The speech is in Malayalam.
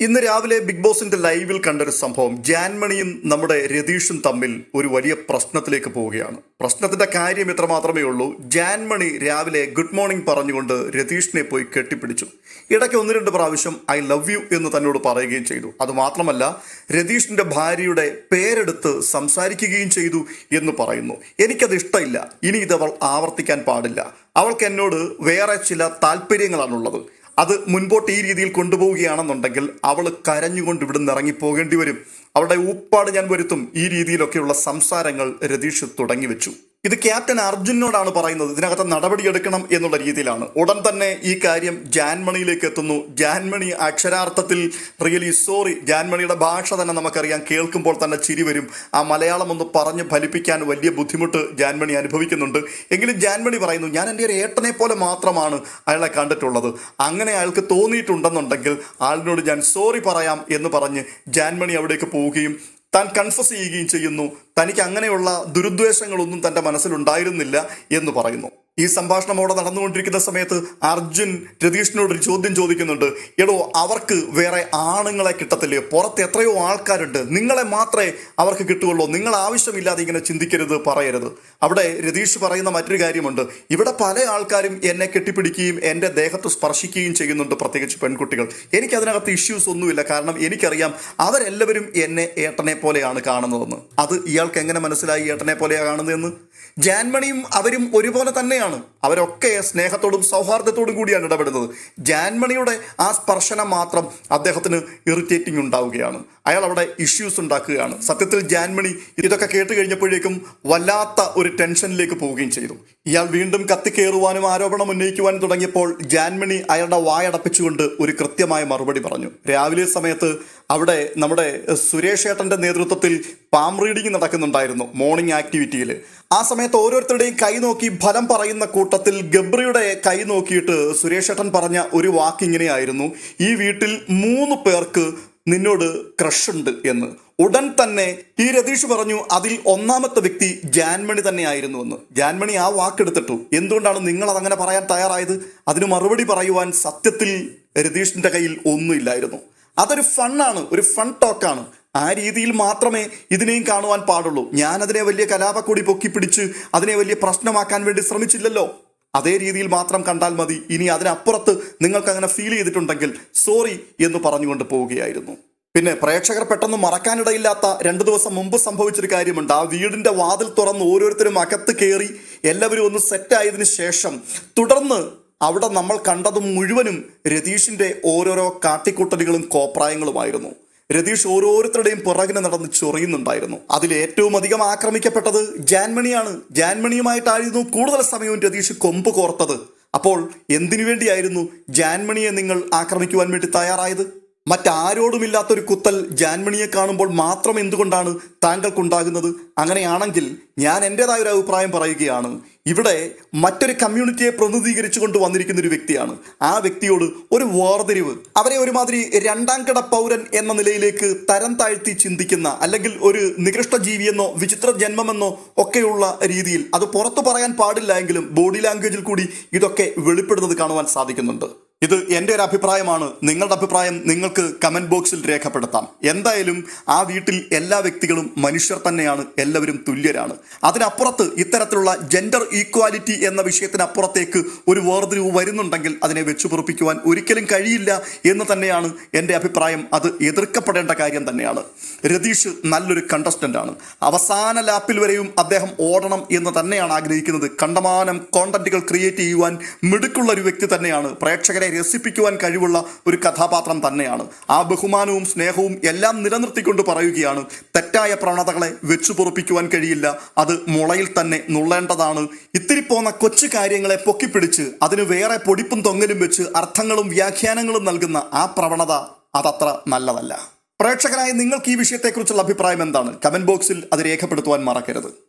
ഇന്ന് രാവിലെ ബിഗ് ബോസിന്റെ ലൈവിൽ കണ്ടൊരു സംഭവം. ജാൻമണിയും നമ്മുടെ രതീഷും തമ്മിൽ ഒരു വലിയ പ്രശ്നത്തിലേക്ക് പോവുകയാണ്. പ്രശ്നത്തിന്റെ കാര്യം ഇത്ര മാത്രമേ ഉള്ളൂ ജാൻമണി രാവിലെ ഗുഡ് മോർണിംഗ് പറഞ്ഞുകൊണ്ട് രതീഷിനെ പോയി കെട്ടിപ്പിടിച്ചു. ഇടയ്ക്ക് ഒന്ന് രണ്ട് പ്രാവശ്യം ഐ ലവ് യു എന്ന് തന്നോട് പറയുകയും ചെയ്തു. അതുമാത്രമല്ല രതീഷിന്റെ ഭാര്യയുടെ പേരെടുത്ത് സംസാരിക്കുകയും ചെയ്തു എന്ന് പറയുന്നു. എനിക്കത് ഇഷ്ടമില്ല. ഇനി ഇതവൾ ആവർത്തിക്കാൻ പാടില്ല. അവൾക്ക് എന്നോട് വേറെ ചില താല്പര്യങ്ങളാണുള്ളത്. അത് മുൻപോട്ട് ഈ രീതിയിൽ കൊണ്ടുപോവുകയാണെന്നുണ്ടെങ്കിൽ അവൾ കരഞ്ഞുകൊണ്ട് ഇവിടുന്ന് ഇറങ്ങിപ്പോകേണ്ടി വരും. അവളുടെ ഊപ്പാട് ഞാൻ വരുത്തും. ഈ രീതിയിലൊക്കെയുള്ള സംസാരങ്ങൾ രതീഷ് തുടങ്ങി വെച്ചു. ഇത് ക്യാപ്റ്റൻ അർജുനോടാണ് പറയുന്നത്. ഇതിനകത്ത് നടപടിയെടുക്കണം എന്നുള്ള രീതിയിലാണ്. ഉടൻ തന്നെ ഈ കാര്യം ജാൻമണിയിലേക്ക് എത്തുന്നു. ജാൻമണി അക്ഷരാർത്ഥത്തിൽ റിയലി സോറി. ജാൻമണിയുടെ ഭാഷ തന്നെ നമുക്കറിയാം. കേൾക്കുമ്പോൾ തന്നെ ചിരി വരും. ആ മലയാളം ഒന്ന് പറഞ്ഞ് ഫലിപ്പിക്കാൻ വലിയ ബുദ്ധിമുട്ട് ജാൻമണി അനുഭവിക്കുന്നുണ്ട്. എങ്കിലും ജാൻമണി പറയുന്നു ഞാൻ എന്റെ ഒരു ഏട്ടനെ പോലെ മാത്രമാണ് അയാളെ കണ്ടിട്ടുള്ളത്. അങ്ങനെ അയാൾക്ക് തോന്നിയിട്ടുണ്ടെന്നുണ്ടെങ്കിൽ ആളിനോട് ഞാൻ സോറി പറയാം എന്ന് പറഞ്ഞ് ജാൻമണി അവിടേക്ക് പോവുകയും താൻ കൺഫസ് ചെയ്യുകയും ചെയ്യുന്നു. തനിക്ക് അങ്ങനെയുള്ള ദുരുദ്വേഷങ്ങളൊന്നും തന്റെ മനസ്സിലുണ്ടായിരുന്നില്ല എന്ന് പറയുന്നു. ഈ സംഭാഷണം അവിടെ നടന്നുകൊണ്ടിരിക്കുന്ന സമയത്ത് അർജുൻ രതീഷിനോട് ഒരു ചോദ്യം ചോദിക്കുന്നുണ്ട്. എടോ അവർക്ക് വേറെ ആണുങ്ങളെ കിട്ടത്തില്ലേ? പുറത്ത് എത്രയോ ആൾക്കാരുണ്ട്. നിങ്ങളെ മാത്രമേ അവർക്ക് കിട്ടുകയുള്ളൂ. നിങ്ങൾ ആവശ്യമില്ലാതെ ഇങ്ങനെ ചിന്തിക്കരുത് പറയരുത്. അവിടെ രതീഷ് പറയുന്ന മറ്റൊരു കാര്യമുണ്ട്. ഇവിടെ പല ആൾക്കാരും എന്നെ കെട്ടിപ്പിടിക്കുകയും എന്റെ ദേഹത്ത് സ്പർശിക്കുകയും ചെയ്യുന്നുണ്ട് പ്രത്യേകിച്ച് പെൺകുട്ടികൾ. എനിക്ക് അതിനകത്ത് ഇഷ്യൂസ് ഒന്നുമില്ല. കാരണം എനിക്കറിയാം അവരെല്ലാവരും എന്നെ ഏട്ടനെ പോലെയാണ് കാണുന്നതെന്ന്. അത് ഇയാൾക്ക് എങ്ങനെ മനസ്സിലായി ഏട്ടനെ പോലെയാണ് കാണുന്നതെന്ന്? ജാൻമണിയും അവരും ഒരുപോലെ തന്നെയാണ്. അവരൊക്കെ സ്നേഹത്തോടും സൗഹാർദ്ദത്തോടും കൂടിയാണ് ഇടപെടുന്നത്. ജാൻമണിയുടെ ആ സ്പർശനം മാത്രം അദ്ദേഹത്തിന് ഇറിറ്റേറ്റിംഗ് ഉണ്ടാവുകയാണ്. അയാൾ അവിടെ ഇഷ്യൂസ് ഉണ്ടാക്കുകയാണ്. സത്യത്തിൽ ജാൻമണി ഇതൊക്കെ കേട്ട് കഴിഞ്ഞപ്പോഴേക്കും വല്ലാത്ത ഒരു ടെൻഷനിലേക്ക് പോവുകയും ചെയ്തു. ഇയാൾ വീണ്ടും കത്തിക്കേറുവാനും ആരോപണം ഉന്നയിക്കുവാനും തുടങ്ങിയപ്പോൾ ജാൻമണി അയാളുടെ വായടപ്പിച്ചുകൊണ്ട് ഒരു കൃത്യമായ മറുപടി പറഞ്ഞു. രാവിലെ സമയത്ത് അവിടെ നമ്മുടെ സുരേഷ് ഏട്ടന്റെ നേതൃത്വത്തിൽ പാം റീഡിംഗ് നടക്കുന്നുണ്ടായിരുന്നു മോർണിംഗ് ആക്ടിവിറ്റിയിൽ ആ സമയത്ത് ഓരോരുത്തരുടെയും കൈ നോക്കി ഫലം പറയുന്ന കൂട്ടത്തിൽ ഗബ്രിയുടെ കൈ നോക്കിയിട്ട് സുരേഷ് ഏട്ടൻ പറഞ്ഞ ഒരു വാക്ക് ഇങ്ങനെയായിരുന്നു ഈ വീട്ടിൽ മൂന്ന് പേർക്ക് നിന്നോട് ക്രഷ് ഉണ്ട് എന്ന്. ഉടൻ തന്നെ ഈ രതീഷ് പറഞ്ഞു അതിൽ ഒന്നാമത്തെ വ്യക്തി ജാൻമണി തന്നെയായിരുന്നു എന്ന്. ജാൻമണി ആ വാക്കെടുത്തിട്ടു. എന്തുകൊണ്ടാണ് നിങ്ങൾ അതങ്ങനെ പറയാൻ തയ്യാറായത്? അതിന് മറുപടി പറയുവാൻ സത്യത്തിൽ രതീഷിന്റെ കയ്യിൽ ഒന്നുമില്ലായിരുന്നു. അതൊരു ഫണ്ണാണ് ഒരു ഫൺ ടോക്കാണ്. ആ രീതിയിൽ മാത്രമേ ഇതിനെയും കാണുവാൻ പാടുള്ളൂ. ഞാൻ അതിനെ വലിയ കലാപക്കൂടി പൊക്കിപ്പിടിച്ച് അതിനെ വലിയ പ്രശ്നമാക്കാൻ വേണ്ടി ശ്രമിച്ചില്ലല്ലോ. അതേ രീതിയിൽ മാത്രം കണ്ടാൽ മതി. ഇനി അതിനപ്പുറത്ത് നിങ്ങൾക്ക് അങ്ങനെ ഫീൽ ചെയ്തിട്ടുണ്ടെങ്കിൽ സോറി എന്ന് പറഞ്ഞുകൊണ്ട് പോവുകയായിരുന്നു. പിന്നെ പ്രേക്ഷകർ പെട്ടെന്ന് മറക്കാനിടയില്ലാത്ത രണ്ടു ദിവസം മുമ്പ് സംഭവിച്ചൊരു കാര്യമുണ്ട്. ആ വീടിന്റെ വാതിൽ തുറന്ന് ഓരോരുത്തരും അകത്ത് കയറി എല്ലാവരും ഒന്ന് സെറ്റായതിനു ശേഷം തുടർന്ന് അവിടെ നമ്മൾ കണ്ടതും മുഴുവനും രതീഷിന്റെ ഓരോരോ കാട്ടിക്കൂട്ടലുകളും കോപ്രായങ്ങളുമായിരുന്നു. രതീഷ് ഓരോരുത്തരുടെയും പുറകിനെ നടന്ന് ചൊറിയുന്നുണ്ടായിരുന്നു. അതിൽ ഏറ്റവും അധികം ആക്രമിക്കപ്പെട്ടത് ജാൻമണിയാണ്. ജാൻമണിയുമായിട്ടായിരുന്നു കൂടുതൽ സമയവും രതീഷ് കൊമ്പ് കോർത്തത്. അപ്പോൾ എന്തിനു വേണ്ടിയായിരുന്നു ജാൻമണിയെ നിങ്ങൾ ആക്രമിക്കുവാൻ വേണ്ടി തയ്യാറായത്? മറ്റാരോടുമില്ലാത്തൊരു കുത്തൽ ജാൻമണിയെ കാണുമ്പോൾ മാത്രം എന്തുകൊണ്ടാണ് താങ്കൾക്കുണ്ടാകുന്നത്? അങ്ങനെയാണെങ്കിൽ ഞാൻ എന്റെതായ ഒരു അഭിപ്രായം പറയുകയാണ്. ഇവിടെ മറ്റൊരു കമ്മ്യൂണിറ്റിയെ പ്രതിനിധീകരിച്ചുകൊണ്ട് വന്നിരിക്കുന്ന ഒരു വ്യക്തിയാണ്. ആ വ്യക്തിയോട് ഒരു വേർതിരിവ് അവരെ ഒരുമാതിരി രണ്ടാം കട പൗരൻ എന്ന നിലയിലേക്ക് തരം താഴ്ത്തി ചിന്തിക്കുന്ന അല്ലെങ്കിൽ ഒരു നികൃഷ്ട ജീവിയെന്നോ വിചിത്ര ജന്മമെന്നോ ഒക്കെയുള്ള രീതിയിൽ അത് പുറത്തു പറയാൻ പാടില്ല എങ്കിലും ബോഡി ലാംഗ്വേജിൽ കൂടി ഇതൊക്കെ വെളിപ്പെടുന്നത് കാണുവാൻ സാധിക്കുന്നുണ്ട്. ഇത് എന്റെ ഒരു അഭിപ്രായമാണ്. നിങ്ങളുടെ അഭിപ്രായം നിങ്ങൾക്ക് കമന്റ് ബോക്സിൽ രേഖപ്പെടുത്താം. എന്തായാലും ആ വീട്ടിൽ എല്ലാ വ്യക്തികളും മനുഷ്യർ തന്നെയാണ് എല്ലാവരും തുല്യരാണ്. അതിനപ്പുറത്ത് ഇത്തരത്തിലുള്ള ജെൻഡർ ഈക്വാലിറ്റി എന്ന വിഷയത്തിനപ്പുറത്തേക്ക് ഒരു വേർതിരിവ് വരുന്നുണ്ടെങ്കിൽ അതിനെ വെച്ചു പൊറുപ്പിക്കുവാൻ ഒരിക്കലും കഴിയില്ല എന്ന് തന്നെയാണ് എന്റെ അഭിപ്രായം. അത് എതിർക്കപ്പെടേണ്ട കാര്യം തന്നെയാണ്. രതീഷ് നല്ലൊരു കണ്ടസ്റ്റന്റാണ് അവസാന ലാപ്പിൽ വരെയും അദ്ദേഹം ഓടണം എന്ന് തന്നെയാണ് ആഗ്രഹിക്കുന്നത്. കണ്ടമാനം കോണ്ടന്റുകൾ ക്രിയേറ്റ് ചെയ്യുവാൻ മിടുക്കുള്ള ഒരു വ്യക്തി തന്നെയാണ്. പ്രേക്ഷകരെ രസിപ്പിക്കുവാൻ കഴിവുള്ള ഒരു കഥാപാത്രം തന്നെയാണ്. ആ ബഹുമാനവും സ്നേഹവും എല്ലാം നിലനിർത്തിക്കൊണ്ട് പറയുകയാണ് തെറ്റായ പ്രവണതകളെ വെച്ചു പൊറപ്പിക്കുവാൻ കഴിയില്ല അത് മുളയിൽ തന്നെ നുള്ളേണ്ടതാണ്. ഇത്തിരി പോന്ന കൊച്ചു കാര്യങ്ങളെ പൊക്കിപ്പിടിച്ച് അതിന് വേറെ പൊടിപ്പും തൊങ്ങലും വെച്ച് അർത്ഥങ്ങളും വ്യാഖ്യാനങ്ങളും നൽകുന്ന ആ പ്രവണത അതത്ര നല്ലതല്ല. പ്രേക്ഷകരായ നിങ്ങൾക്ക് ഈ വിഷയത്തെക്കുറിച്ചുള്ള അഭിപ്രായം എന്താണ്? കമന്റ് ബോക്സിൽ അത് രേഖപ്പെടുത്തുവാൻ മറക്കരുത്.